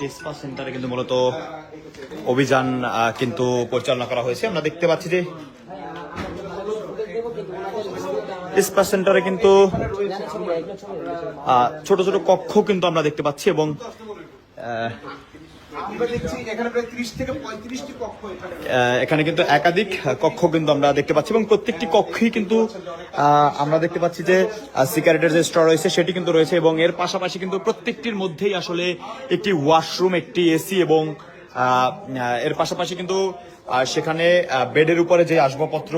একটি স্পা সেন্টারে কিন্তু মূলত অভিযান কিন্তু পরিচালনা করা হয়েছে। আমরা দেখতে পাচ্ছি যে টেস্পা সেন্টারে কিন্তু ছোট ছোট কক্ষ কিন্তু আমরা দেখতে পাচ্ছি এবং এখানে কিন্তু একাধিক কক্ষ কিন্তু আমরা দেখতে পাচ্ছি এবং প্রত্যেকটি কক্ষেই কিন্তু আমরা দেখতে পাচ্ছি যে সিগারেটের যে স্টোর রয়েছে সেটি কিন্তু রয়েছে এবং এর পাশাপাশি কিন্তু প্রত্যেকটির মধ্যেই আসলে একটি ওয়াশরুম, একটি এসি এবং এর পাশাপাশি কিন্তু সেখানে বেডের উপরে যে আসবাবপত্র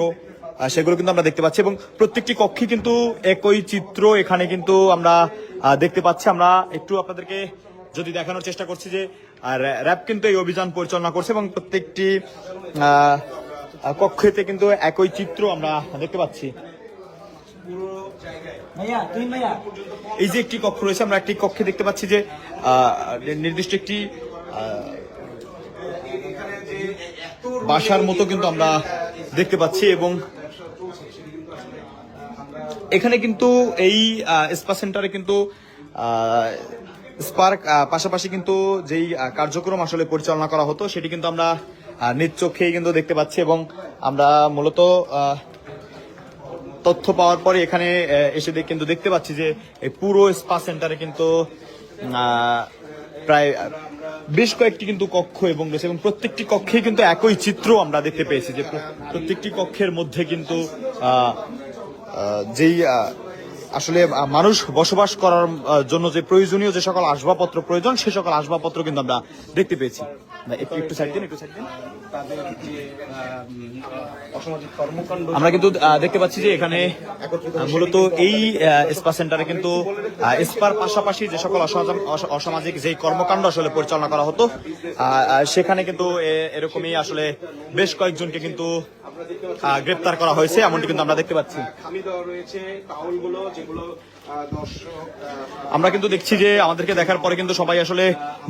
সেগুলো কিন্তু আমরা দেখতে পাচ্ছি এবং প্রত্যেকটি কক্ষে কিন্তু একই চিত্র এখানে কিন্তু আমরা দেখতে পাচ্ছি। আমরা একটু আপনাদেরকে যদি দেখানোর চেষ্টা করছি যে আর র্যাব কিন্তু এই অভিযান পরিচালনা করছে এবং প্রত্যেকটি কক্ষেতে কিন্তু একই চিত্র আমরা দেখতে পাচ্ছি। এই যে একটি কক্ষ রয়েছে আমরা একটি কক্ষে দেখতে পাচ্ছি যে নির্দিষ্ট একটি বাসার মতো কিন্তু আমরা দেখতে পাচ্ছি এবং এখানে কিন্তু এই স্পা সেন্টারে কিন্তু আহ, স্পার্ক পাশাপাশি কিন্তু যেই কার্যক্রম আসলে পরিচালনা করা হতো, সেটি কিন্তু আমরা নিজ চোখেই কিন্তু দেখতে পাচ্ছি এবং আমরা মূলত তথ্য পাওয়ার পরে এখানে এসে কিন্তু দেখতে পাচ্ছি যে পুরো স্পা সেন্টারে কিন্তু প্রায়, বেশ কয়েকটি কিন্তু কক্ষ এবং রয়েছে এবং প্রত্যেকটি কক্ষে কিন্তু একই চিত্র আমরা দেখতে পেয়েছি যে প্রত্যেকটি কক্ষের মধ্যে কিন্তু যেই আসলে মানুষ বসবাস করার জন্য যে প্রয়োজনীয় যে সকল আসবাবপত্র প্রয়োজন, সে সকল আসবাবপত্র কিন্তু আমরা দেখতে পেয়েছি। আমরা কিন্তু দেখতে পাচ্ছি যে এখানে মূলত এই স্পা সেন্টারে কিন্তু স্পার পাশাপাশি যে সকল অসামাজিক- অস- যে কর্মকাণ্ড আসলে পরিচালনা করা হতো সেখানে কিন্তু এরকমই আসলে বেশ কয়েকজনকে কিন্তু গ্রেপ্তার করা হয়েছে, এমনটি কিন্তু আমরা দেখতে পাচ্ছি। রয়েছে দর্শক আমরা কিন্তু দেখছি যে আমাদেরকে দেখার পরে কিন্তু সবাই আসলে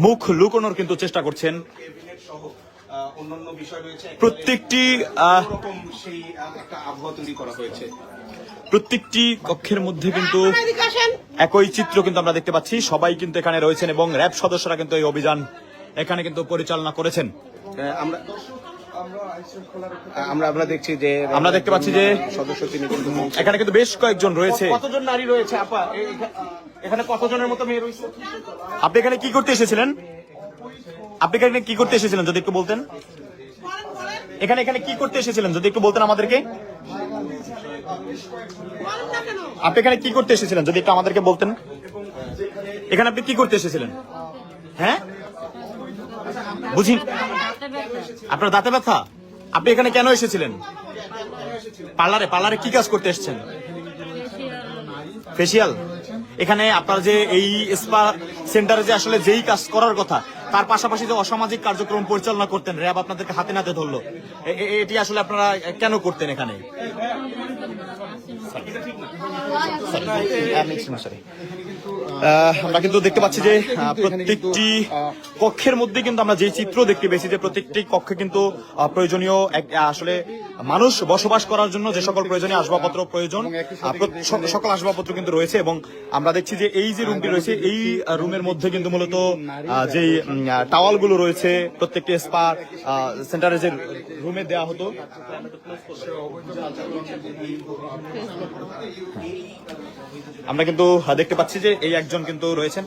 মুখ লুকোনোর কিন্তু চেষ্টা করছেন। প্রত্যেকটি প্রত্যেকটি কক্ষের মধ্যে কিন্তু একই চিত্র কিন্তু আমরা দেখতে পাচ্ছি। সবাই কিন্তু এখানে রয়েছেন এবং র্যাব সদস্যরা কিন্তু এই অভিযান এখানে কিন্তু পরিচালনা করেছেন। আমরা আমরা আমরা দেখছি যে আমরা দেখতে পাচ্ছি যে সদস্য তিনি কিন্তু এখানে কিন্তু বেশ কয়েকজন রয়েছে। কতজন নারী রয়েছে আপা? এখানে কতজনের মতো মেয়ে রয়েছে? আপনি এখানে কি করতে এসেছিলেন? আপনি এখানে কি করতে এসেছিলেন যদি একটু বলতেন? এখানে এখানে কি করতে এসেছিলেন যদি একটু বলতেন আমাদেরকে? আপনি এখানে কি করতে এসেছিলেন যদি একটু আমাদেরকে বলতেন? এখানে আপনি কি করতে এসেছিলেন? হ্যাঁ? বুঝি আপনার দাঁতে ব্যথা? আপনি এখানে কেন এসেছিলেন? পার্লারে পার্লারে কি কাজ করতে এসেছেন? ফেসিয়াল এখানে আপনার যে এই স্পা সেন্টারে যে আসলে যেই কাজ করার কথা তার পাশাপাশি যে অসামাজিক কার্যক্রম পরিচালনা করতেন র্যাব আপনাদেরকে হাতে নাতে ধরলো এটি আসলে আপনারা কেন করতেন এখানে? আমরা কিন্তু দেখতে পাচ্ছি যে প্রত্যেকটি কক্ষের মধ্যে কিন্তু আমরা যে চিত্র দেখতে পেয়েছি যে প্রত্যেকটি কক্ষে কিন্তু প্রয়োজনীয় এক- আসলে মানুষ বসবাস করার জন্য যে সকল প্রয়োজনীয় আসবাবপত্র প্রয়োজন সকল আসবাবপত্র কিন্তু রয়েছে এবং আমরা দেখছি যে এই যে রুমটি রয়েছে, এই রুমের মধ্যে কিন্তু মূলত যে টাওয়ালগুলো রয়েছে, প্রত্যেকটি স্পা সেন্টারে যে রুমে দেওয়া হতো। আমরা কিন্তু দেখতে পাচ্ছি যে এই একজন কিন্তু রয়েছেন।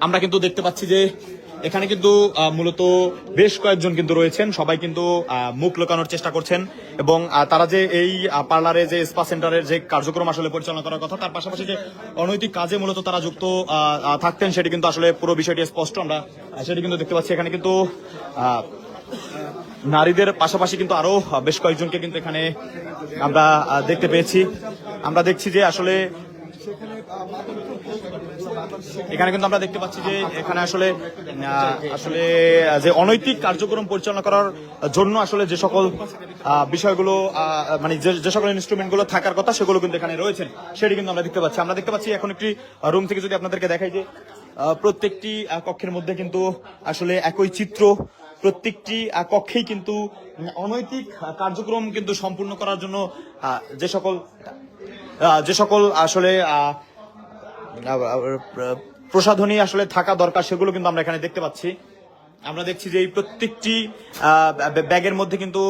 আমরা কিন্তু দেখতে পাচ্ছি যে এখানে কিন্তু মূলত বেশ কয়েকজন কিন্তু রয়েছেন। সবাই কিন্তু মুখ লুকানোর চেষ্টা করছেন এবং তারা যে এই পার্লারে যে স্পা সেন্টারের যে কার্যক্রম আসলে পরিচালনা করার কথা, তার পাশাপাশি যে অনৈতিক কাজে মূলত তারা যুক্ত থাকতেন, সেটি কিন্তু আসলে পুরো বিষয়টি স্পষ্ট। আমরা সেটি কিন্তু দেখতে পাচ্ছি। এখানে কিন্তু নারীদের পাশাপাশি কিন্তু আরও বেশ কয়েকজনকে কিন্তু এখানে আমরা দেখতে পেয়েছি। আমরা দেখছি যে আসলে এখানে কিন্তু আমরা দেখতে পাচ্ছি যে এখানে আসলে আসলে যে অনৈতিক কার্যক্রম পরিচালনা করার জন্য আসলে যে সকল বিষয়গুলো মানে যে- সকল ইনস্ট্রুমেন্টগুলো থাকার কথা সেগুলো কিন্তু এখানে রয়েছেন সেটি কিন্তু আমরা দেখতে পাচ্ছি। আমরা দেখতে পাচ্ছি এখন একটি রুম থেকে যদি আপনাদেরকে দেখাই যে প্রত্যেকটি কক্ষের মধ্যে কিন্তু আসলে একই চিত্র, প্রত্যেকটি কক্ষেই কিন্তু অনৈতিক কার্যক্রম কিন্তু সম্পূর্ণ করার জন্য যে সকল যে সকল আসলে প্রসাধনী আসলে থাকা দরকার, সেগুলো কিন্তু আমরা এখানে দেখতে পাচ্ছি। আমরা দেখছি যে এই প্রত্যেকটি ব্যাগের মধ্যে কিন্তু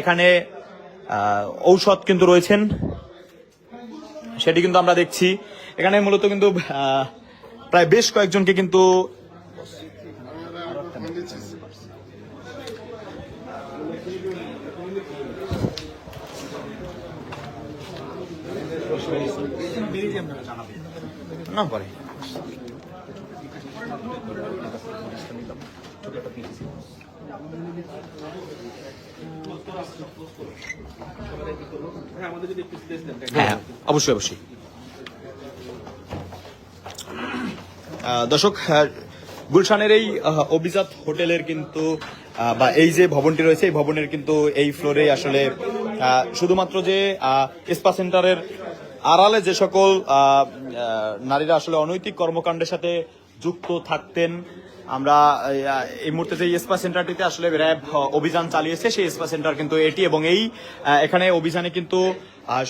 এখানে ঔষধ কিন্তু রয়েছেন। সেটি কিন্তু আমরা দেখছি। এখানে মূলত কিন্তু প্রায় বেশ কয়েকজনকে কিন্তু হ্যাঁ দেন হ্যাঁ অবশ্যই অবশ্যই। দর্শক গুলশানের এই অভিজাত হোটেলের কিন্তু বা এই যে ভবনটি রয়েছে, এই ভবনের কিন্তু এই ফ্লোরে আসলে শুধুমাত্র যে স্পা সেন্টারের আড়ালে যে সকল নারীরা আসলে অনৈতিক কর্মকাণ্ডের সাথে যুক্ত থাকতেন, আমরা এই মুহূর্তে যে স্পা সেন্টারটিতে আসলে র্যাব অভিযান চালিয়েছে, সেই স্পা সেন্টার কিন্তু এটি এবং এই এখানে অভিযানে কিন্তু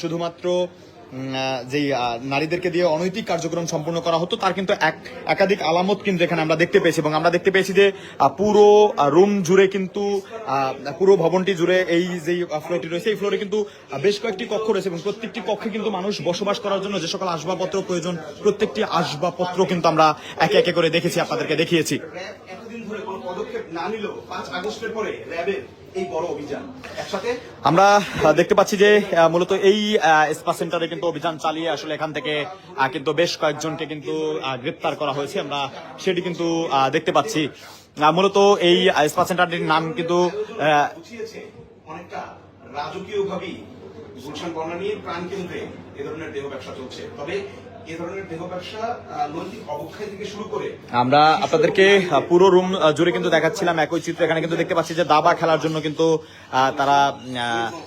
শুধুমাত্র যেই নারীদেরকে দিয়ে অনৈতিক কার্যক্রম সম্পূর্ণ করা হতো, তার কিন্তু এক, একাধিক আলামত কিন্তু এখানে আমরা দেখতে পেয়েছি এবং আমরা দেখতে পেয়েছি যে পুরো রুম জুড়ে কিন্তু পুরো ভবনটি জুড়ে এই যে ফ্লোরটি রয়েছে, এই ফ্লোরে কিন্তু বেশ কয়েকটি কক্ষ রয়েছে এবং প্রত্যেকটি কক্ষে কিন্তু মানুষ বসবাস করার জন্য যে সকল আসবাবপত্র প্রয়োজন, প্রত্যেকটি আসবাবপত্র কিন্তু আমরা একে একে করে দেখেছি, আপনাদেরকে দেখিয়েছি। এতদিন ধরে কোনো পদক্ষেপ না নিল পাঁচ আগস্টের পরে র্যাবের এই বড় অভিযান। একসাথে আমরা দেখতে পাচ্ছি যে মূলত এই স্পা সেন্টারে কিন্তু অভিযান চালিয়ে আসলে এখান থেকে কিন্তু বেশ কয়েকজনকে কিন্তু গ্রেপ্তার করা হয়েছে। আমরা সেটি কিন্তু দেখতে পাচ্ছি। মূলত এই স্পা সেন্টারটির নাম কিন্তু অনেকটা রাজকীয় ভাবেই গুলশান বর্ণানীর প্রাণ কেন্দ্রে এ ধরনের দেহ ব্যবসা চলছে। তবে এ ধরনের দেহ ব্যবসা নৈতিক অবক্ষয় থেকে শুরু করে আমরা আপনাদেরকে পুরো রুম জুড়ে কিন্তু দেখাচ্ছিলাম একই চিত্র এখানে কিন্তু দেখতে পাচ্ছি যে দাবা খেলার জন্য কিন্তু তারা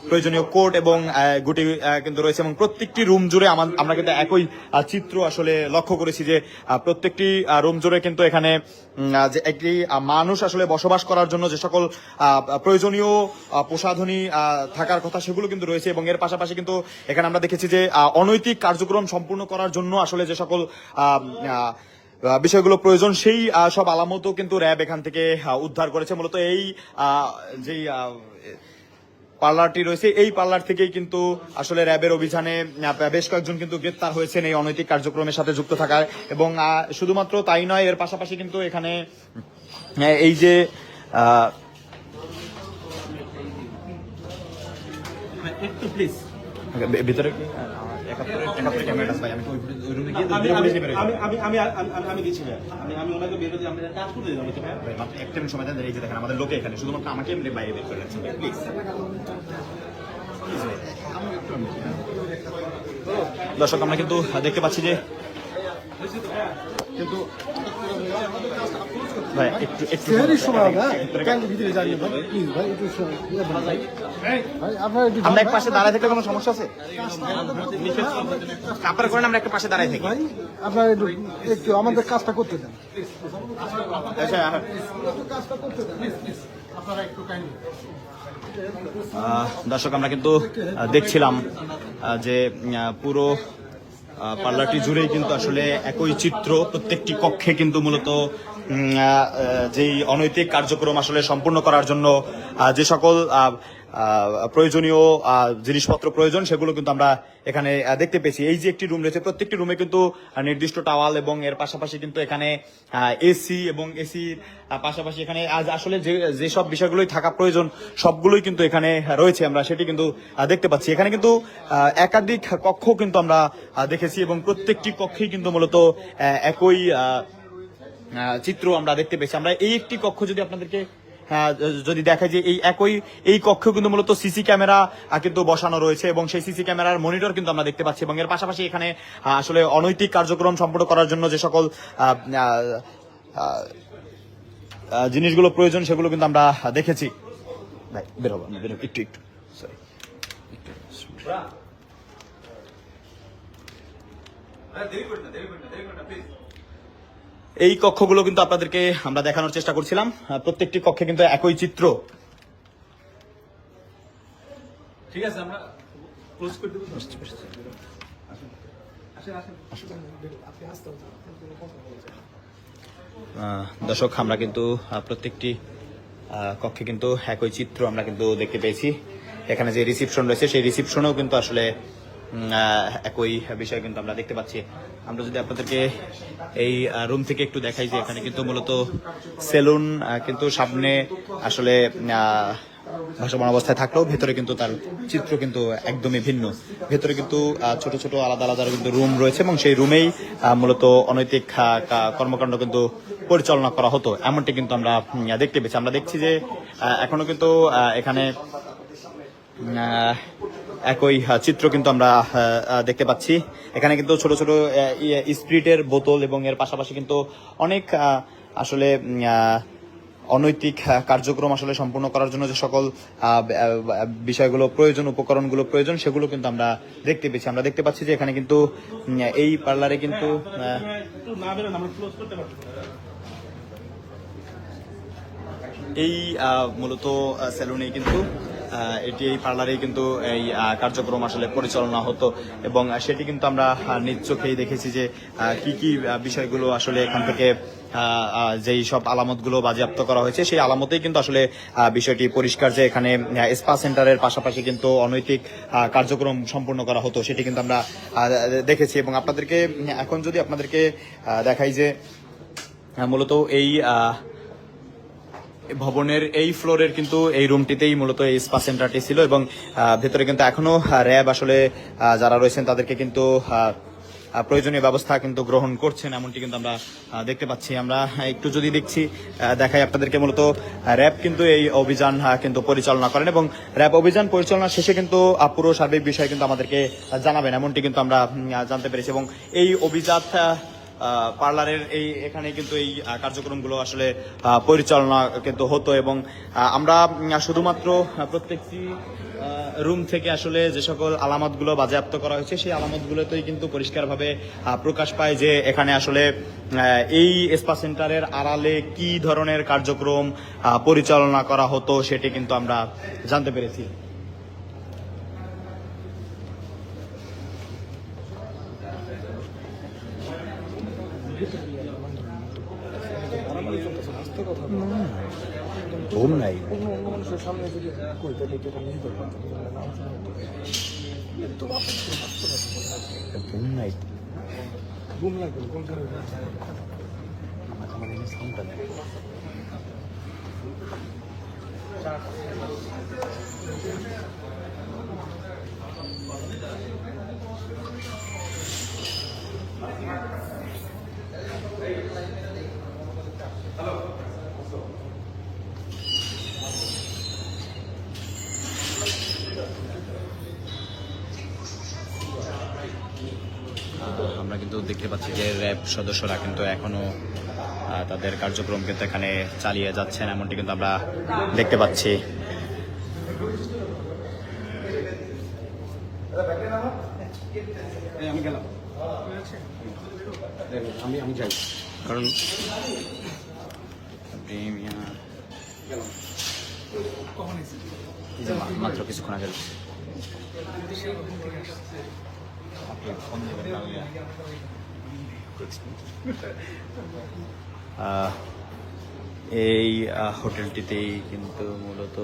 প্রয়োজনীয় কোর্ট এবং গুটি কিন্তু রয়েছে এবং প্রত্যেকটি রুম জুড়ে আমরা কিন্তু একই চিত্র আসলে লক্ষ্য করেছি যে প্রত্যেকটি রুম জুড়ে কিন্তু এখানে যে একটি মানুষ আসলে বসবাস করার জন্য যে সকল আহ, প্রয়োজনীয় প্রসাধনী আহ, থাকার কথা সেগুলো কিন্তু রয়েছে এবং এর পাশাপাশি কিন্তু এখানে আমরা দেখেছি যে আহ, অনৈতিক কার্যক্রম সম্পূর্ণ করার জন্য আসলে যে সকল বিষয়গুলো প্রয়োজন সেই সব আলামতও কিন্তু র্যাব এখান থেকে উদ্ধার করেছে। মূলত এই যেই পার্লারটি রয়েছে এই পার্লার থেকেই কিন্তু আসলে র্যাবের অভিযানে বেশ কয়েকজন কিন্তু গ্রেপ্তার হয়েছেন এই অনৈতিক কার্যক্রমের সাথে যুক্ত থাকায়। এবং শুধুমাত্র তাই নয় এর পাশাপাশি কিন্তু এখানে এই যে একটু প্লিজ ভিতরে ভাই, আমি ওনাকে বের কাজ দিলাম ভাই, মাত্র সময় দেন এই যে দেখেন আমাদের লোকে এখানে শুধুমাত্র আমাকে এমনি বাইরে বের করে রাখছেন প্লিজ দর্শক আমরা কিন্তু দেখতে পাচ্ছি যে ভাই একটু একটু সময় হবে হ্যাঁ? ভিতরে কেন ভিতরে জানিয়ে ভাই প্লিজ ভাই একটু ভাই ভাই আপনার একটু আমরা এক পাশে দাঁড়ায় থাকলে কোনো সমস্যা আছে? আপনারা করেন আমরা একটা পাশে দাঁড়ায় থাকি। ভাই আপনার একটু একটু আমাদের কাজটা করতে দেন। কাইন্ডলি আহ, দর্শক আমরা কিন্তু দেখছিলাম যে পুরো পার্লারটি জুড়েই কিন্তু আসলে একই চিত্র, প্রত্যেকটি কক্ষে কিন্তু মূলত যেই অনৈতিক কার্যক্রম আসলে সম্পূর্ণ করার জন্য যে সকল প্রয়োজনীয় জিনিসপত্র প্রয়োজন, সেগুলো কিন্তু আমরা এখানে দেখতে পেয়েছি। এই যে একটি রুম রয়েছে, প্রত্যেকটি রুমে কিন্তু নির্দিষ্ট টাওয়াল এবং এর পাশাপাশি কিন্তু এখানে এসি এবং এসি পাশাপাশি এখানে, আজ আসলে যে, যেসব বিষয়গুলোই থাকা প্রয়োজন, সবগুলোই কিন্তু এখানে রয়েছে। আমরা সেটি কিন্তু দেখতে পাচ্ছি। এখানে কিন্তু একাধিক কক্ষ কিন্তু আমরা দেখেছি এবং প্রত্যেকটি কক্ষেই কিন্তু মূলত একই চিত্র আমরা দেখতে পেয়েছি। আমরা এই একটি কক্ষ যদি আপনাদেরকে যদি দেখা যে এই একই, এই কক্ষে কিন্তু মূলত সিসি ক্যামেরা কিন্তু বসানো রয়েছে এবং সেই সিসি ক্যামেরার মনিটর কিন্তু আমরা দেখতে পাচ্ছি এবং এর পাশাপাশি এখানে আসলে অনৈতিক কার্যক্রম সম্পন্ন করার জন্য যে সকল জিনিসগুলো প্রয়োজন সেগুলো কিন্তু আমরা দেখেছি। ভাই বেরোবো বেরোবো একটু একটু সরি এই কক্ষগুলো কিন্তু আপনাদেরকে আমরা দেখানোর চেষ্টা করছিলাম। প্রত্যেকটি কক্ষে কিন্তু একই চিত্র। ঠিক আছে আমরা ক্লোজ করে দেবো আহ, দর্শক আমরা কিন্তু প্রত্যেকটি আহ, কক্ষে কিন্তু একই চিত্র আমরা কিন্তু দেখতে পেয়েছি। এখানে যে রিসিপশন রয়েছে সেই রিসিপশনেও কিন্তু আসলে আহ, একই বিষয় কিন্তু আমরা দেখতে পাচ্ছি। আমরা যদি আপনাদেরকে এই রুম থেকে একটু দেখাই যে এখানে কিন্তু মূলত সেলুন কিন্তু সামনে আসলে ভাসমান অবস্থায় থাকলেও ভেতরে কিন্তু তার চিত্র কিন্তু একদমই ভিন্ন। ভেতরে কিন্তু ছোট ছোট আলাদা আলাদা কিন্তু রুম রয়েছে এবং সেই রুমেই মূলত অনৈতিক কর্মকাণ্ড কিন্তু পরিচালনা করা হতো। এমনটি কিন্তু আমরা দেখতে পেয়েছি। আমরা দেখছি যে এখনও কিন্তু এখানে একই চিত্র কিন্তু আমরা দেখতে পাচ্ছি। এখানে কিন্তু ছোট ছোট স্প্রিটের বোতল এবং এর পাশাপাশি কিন্তু অনেক আসলে অনৈতিক কার্যক্রম আসলে সম্পূর্ণ করার জন্য যে সকল বিষয়গুলো প্রয়োজন, উপকরণগুলো প্রয়োজন, সেগুলো কিন্তু আমরা দেখতে পেয়েছি। আমরা দেখতে পাচ্ছি যে এখানে কিন্তু এই পার্লারে কিন্তু এই মূলত সেলুনে কিন্তু এটি এই পার্লারেই কিন্তু এই কার্যক্রম আসলে পরিচালনা হতো এবং সেটি কিন্তু আমরা নিজ চোখেই দেখেছি যে কি কি বিষয়গুলো আসলে এখান থেকে যেই সব আলামতগুলো বাজেয়াপ্ত করা হয়েছে, সেই আলামতেই কিন্তু আসলে বিষয়টি পরিষ্কার যে এখানে স্পা সেন্টারের পাশাপাশি কিন্তু অনৈতিক কার্যক্রম সম্পূর্ণ করা হতো, সেটি কিন্তু আমরা দেখেছি এবং আপনাদেরকে, এখন যদি আপনাদেরকে দেখাই যে মূলত এই ভবনের এই ফ্লোরের কিন্তু এই রুমটিতেই মূলত এই স্পা সেন্টারটি ছিল এবং ভেতরে কিন্তু এখনও র্যাব আসলে যারা রয়েছেন তাদেরকে কিন্তু প্রয়োজনীয় ব্যবস্থা কিন্তু গ্রহণ করছেন, এমনটি কিন্তু আমরা দেখতে পাচ্ছি। আমরা একটু যদি দেখছি দেখাই আপনাদেরকে মূলত র্যাব কিন্তু এই অভিযান কিন্তু পরিচালনা করেন এবং র্যাব অভিযান পরিচালনা শেষে কিন্তু পুরো সার্বিক বিষয় কিন্তু আমাদেরকে জানাবেন, এমনটি কিন্তু আমরা জানতে পেরেছি এবং এই অভিজাত পার্লারের এই এখানে কিন্তু এই কার্যক্রমগুলো আসলে পরিচালনা কিন্তু হতো এবং আমরা শুধুমাত্র প্রত্যেকটি রুম থেকে আসলে যে সকল আলামতগুলো বাজেয়াপ্ত করা হয়েছে, সেই আলামতগুলোতেই কিন্তু পরিষ্কারভাবে প্রকাশ পায় যে এখানে আসলে এই স্পা সেন্টারের আড়ালে কি ধরনের কার্যক্রম পরিচালনা করা হতো সেটি কিন্তু আমরা জানতে পেরেছি। ঘুম নাই মানুষের সামনে যদি কই তাহলে তো করব ঘুম নাই ঘুম লাগবে আমরা কিন্তু দেখতে পাচ্ছি যে র্যাব সদস্যরা কিন্তু এখনও আহ, তাদের কার্যক্রম কিন্তু এখানে চালিয়ে যাচ্ছেন এমনটি কিন্তু আমরা দেখতে পাচ্ছি। আমি আমি যাই। কারণ মাত্র কিছুক্ষণ আগে। এই হোটেলটিতেই কিন্তু মূলত